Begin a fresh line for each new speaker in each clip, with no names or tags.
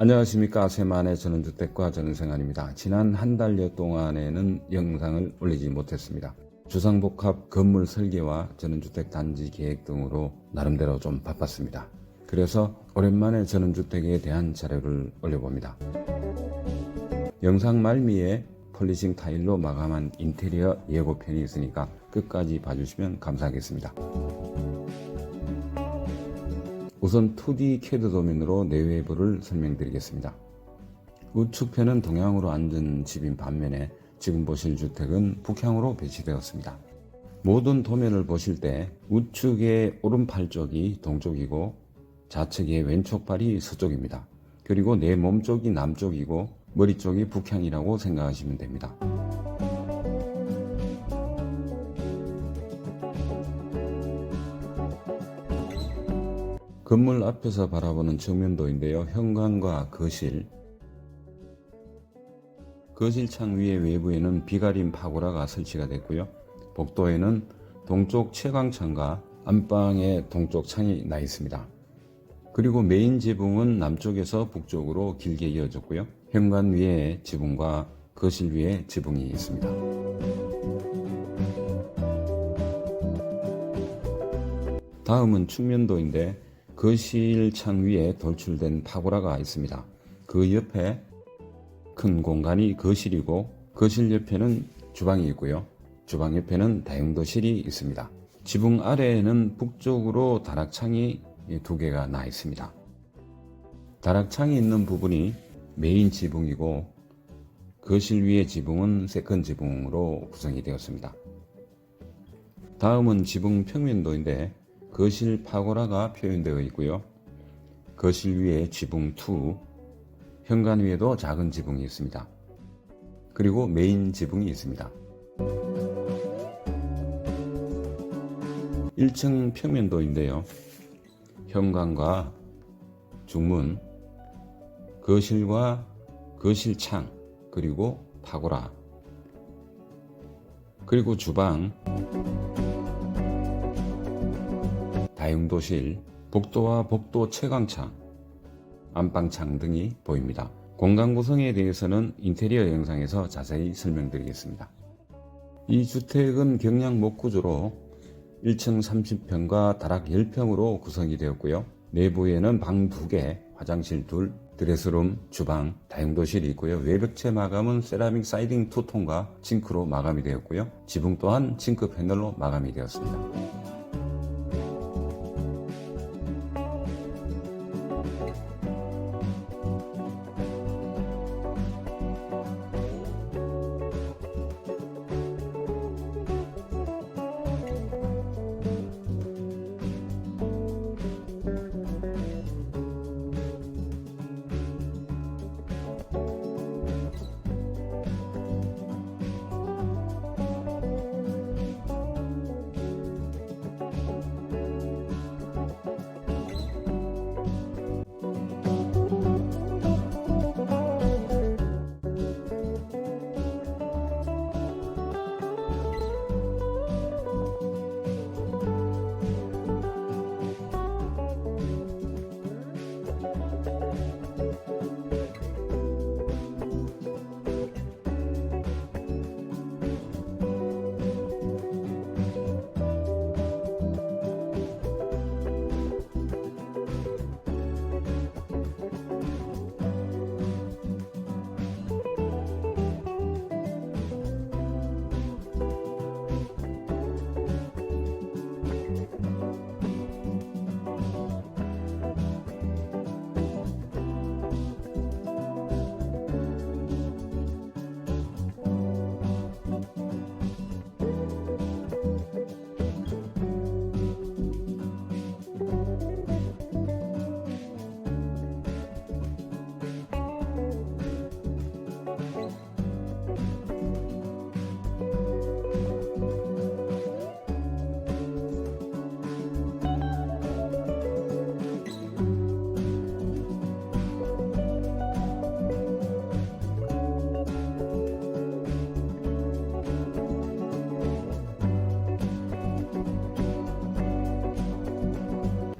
안녕하십니까 세만의 전원주택과 전원생활입니다. 지난 한 달여 동안에는 영상을 올리지 못했습니다. 주상복합 건물 설계와 전원주택 단지 계획 등으로 나름대로 좀 바빴습니다. 그래서 오랜만에 전원주택에 대한 자료를 올려봅니다. 영상 말미에 폴리싱 타일로 마감한 인테리어 예고편이 있으니까 끝까지 봐주시면 감사하겠습니다. 우선 2D 캐드 도면으로 내외부를 설명드리겠습니다. 우측편은 동향으로 앉은 집인 반면에 지금 보실 주택은 북향으로 배치되었습니다. 모든 도면을 보실 때 우측의 오른팔 쪽이 동쪽이고 좌측의 왼쪽 발이 서쪽입니다. 그리고 내 몸 쪽이 남쪽이고 머리 쪽이 북향이라고 생각하시면 됩니다. 건물 앞에서 바라보는 정면도인데요. 현관과 거실, 거실 창 위에 외부에는 비가림 파고라가 설치가 됐고요. 복도에는 동쪽 채광창과 안방에 동쪽 창이 나 있습니다. 그리고 메인 지붕은 남쪽에서 북쪽으로 길게 이어졌고요. 현관 위에 지붕과 거실 위에 지붕이 있습니다. 다음은 측면도인데 거실 창 위에 돌출된 파고라가 있습니다. 그 옆에 큰 공간이 거실이고 거실 옆에는 주방이 있고요. 주방 옆에는 다용도실이 있습니다. 지붕 아래에는 북쪽으로 다락창이 두 개가 나 있습니다. 다락창이 있는 부분이 메인 지붕이고 거실 위의 지붕은 세컨 지붕으로 구성이 되었습니다. 다음은 지붕 평면도인데 거실 파고라가 표현되어 있고요. 거실 위에 지붕 2, 현관 위에도 작은 지붕이 있습니다. 그리고 메인 지붕이 있습니다. 1층 평면도인데요. 현관과 중문, 거실과 거실 창, 그리고 파고라, 그리고 주방, 다용도실, 복도와 복도 채광창, 안방창 등이 보입니다. 공간 구성에 대해서는 인테리어 영상에서 자세히 설명드리겠습니다. 이 주택은 경량 목구조로 1층 30평과 다락 10평으로 구성이 되었고요. 내부에는 방 2개, 화장실 둘, 드레스룸, 주방, 다용도실이 있고요. 외벽체 마감은 세라믹 사이딩 투톤과 징크로 마감이 되었고요. 지붕 또한 징크 패널로 마감이 되었습니다.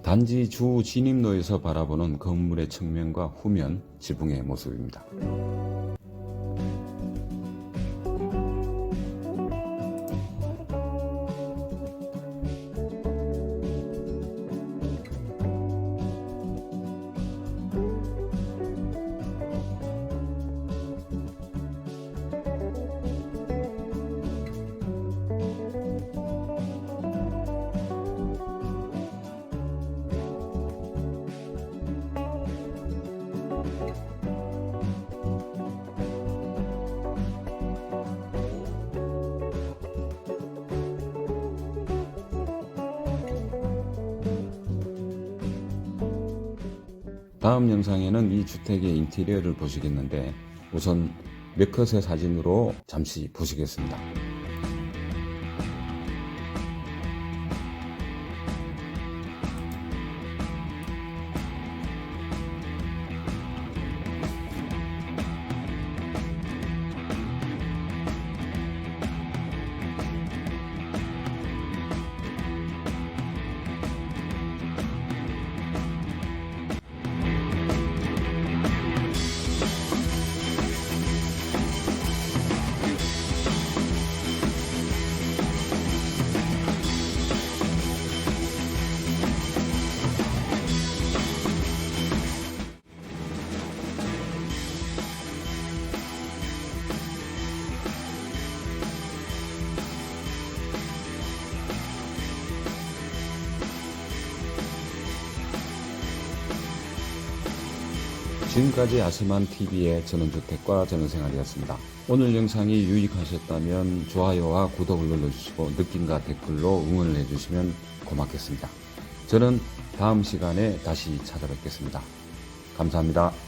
단지 주 진입로에서 바라보는 건물의 측면과 후면 지붕의 모습입니다. 다음 영상에는 이 주택의 인테리어를 보시겠는데 우선 몇 컷의 사진으로 잠시 보시겠습니다. 지금까지 아스만 TV의 전원주택과 전원생활이었습니다. 오늘 영상이 유익하셨다면 좋아요와 구독을 눌러주시고 느낌과 댓글로 응원을 해주시면 고맙겠습니다. 저는 다음 시간에 다시 찾아뵙겠습니다. 감사합니다.